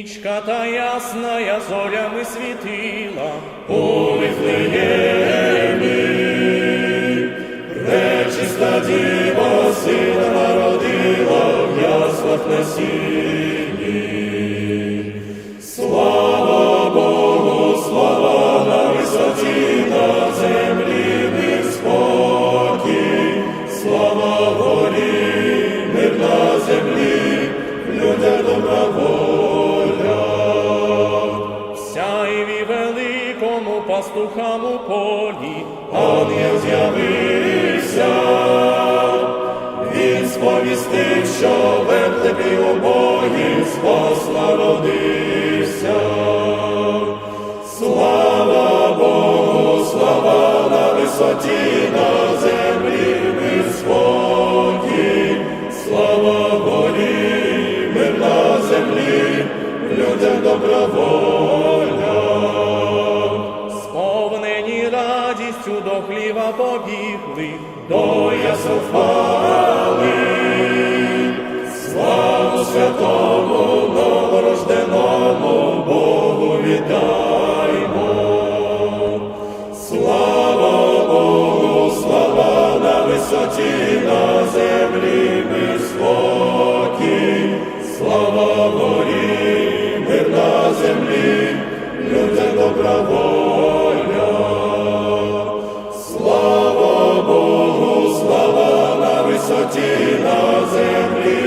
Нічка та ясная зорями світила, у Вифлеємі, речиста діва сина народила в яслах на сі. святому, новорожденому Богу вітаймо. Слава Богу, слава на висоті, на землі спокій. слава горі, мир на землі, люди доброволя. Слава Богу, слава на висоті, на землі.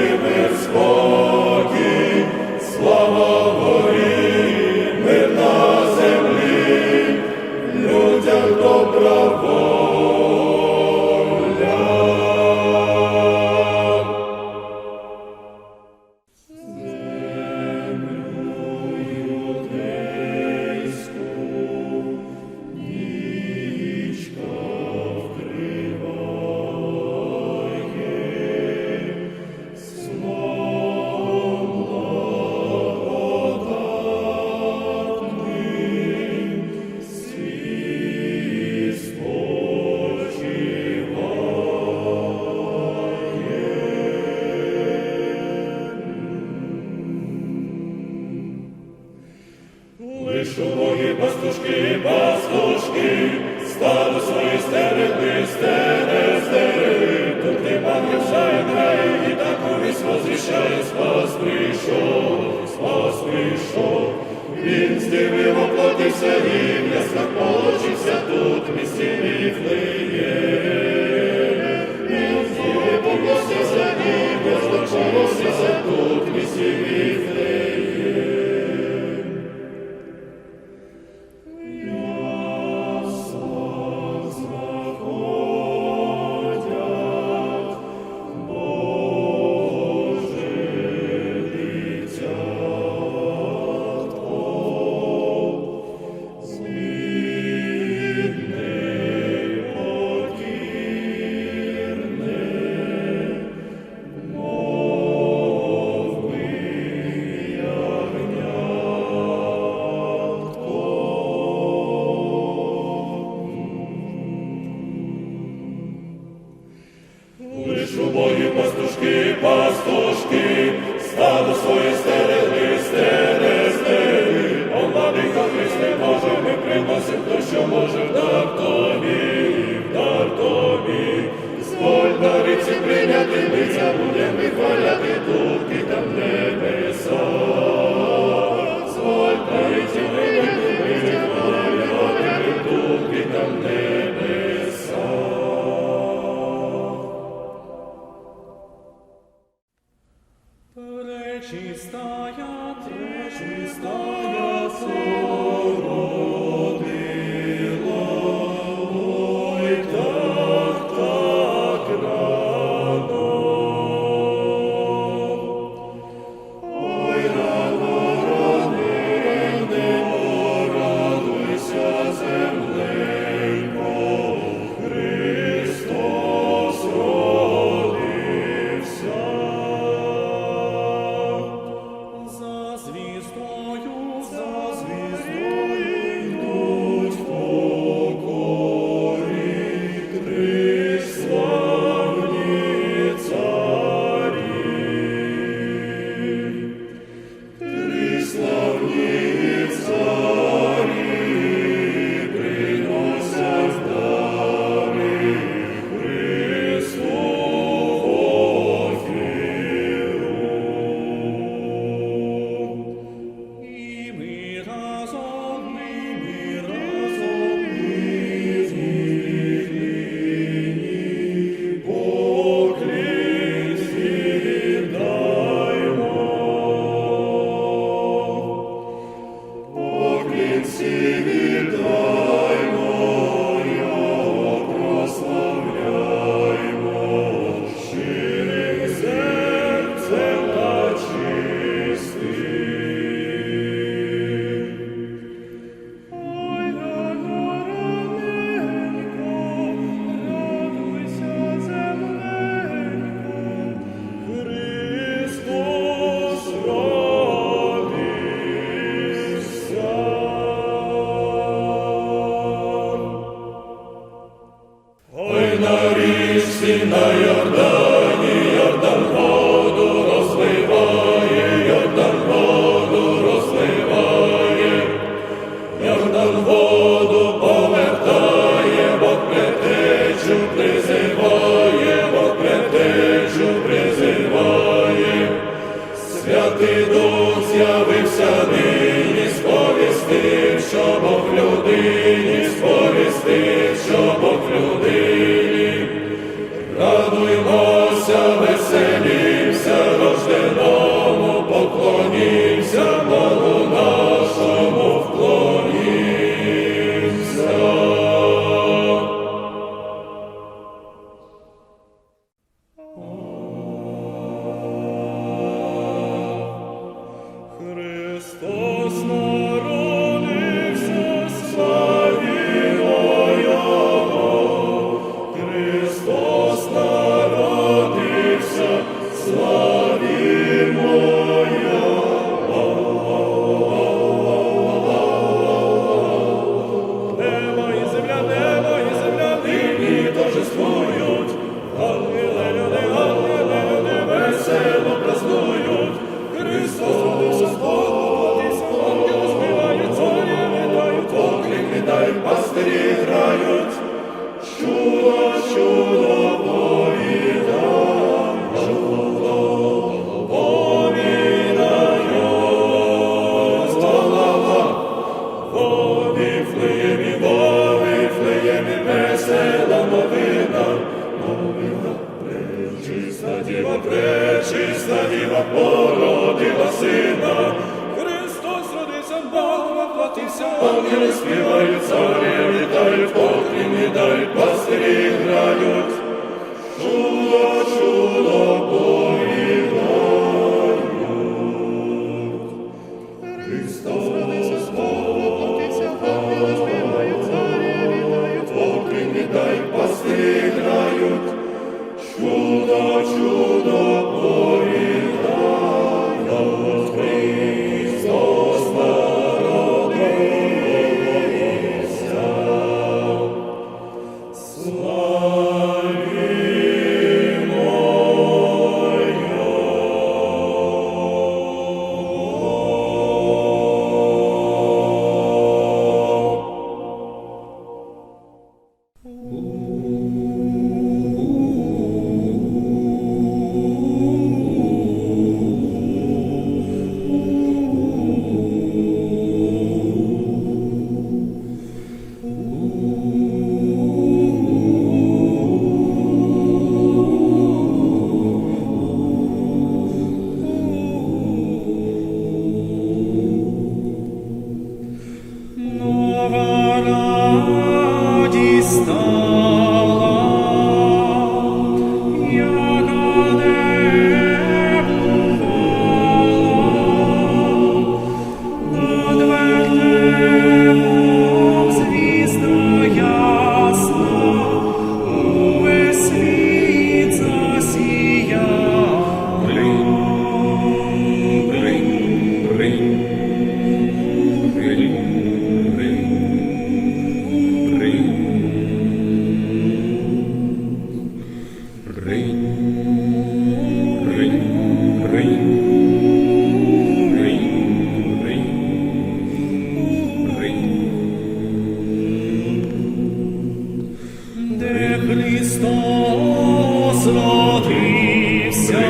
Христос родився,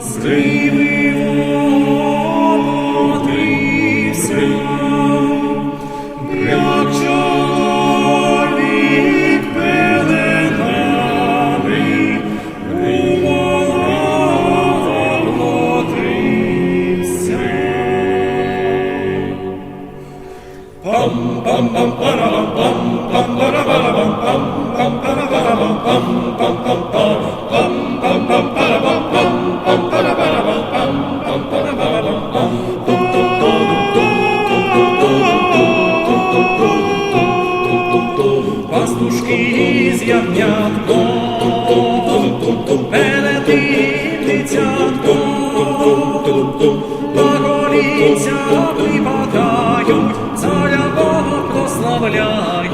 з водився, як чоловік пеленами у молода водився. Пам-пам-пам-парам! поклоніться, припадають, царя Бога прославляють.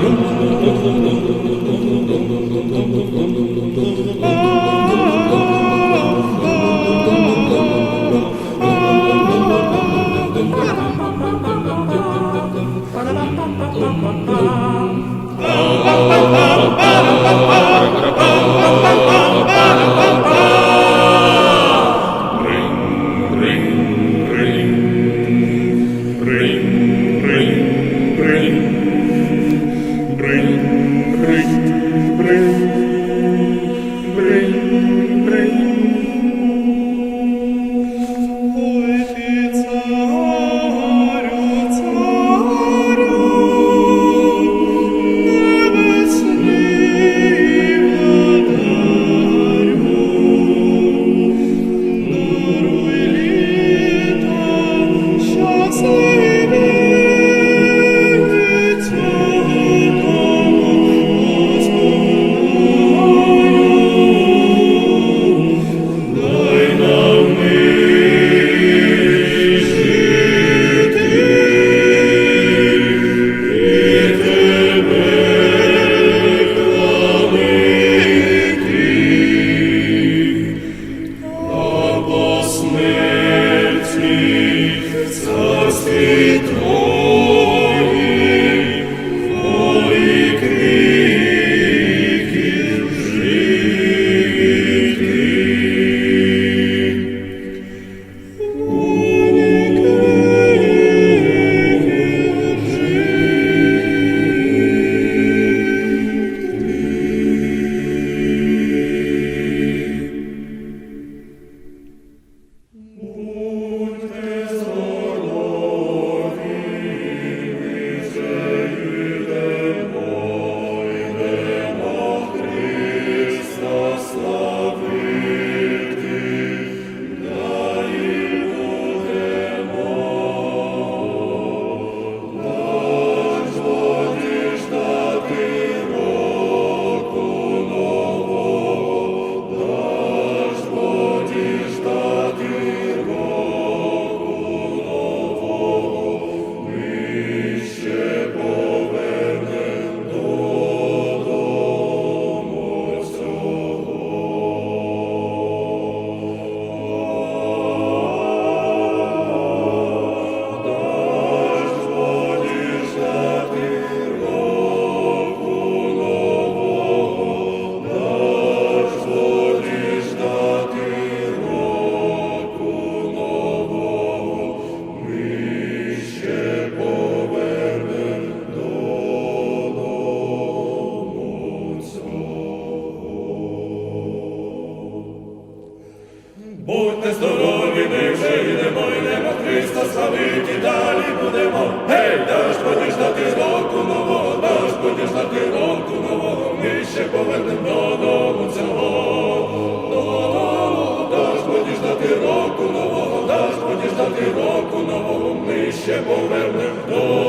Oh, oh, oh, oh, oh, oh. Христа славити далі будемо. Гей, даш дати року нового, даш дати року нового, ми ще повернемо додому цього. Додому, даш будеш року нового, дощ будеш року нового, ми ще повернемо.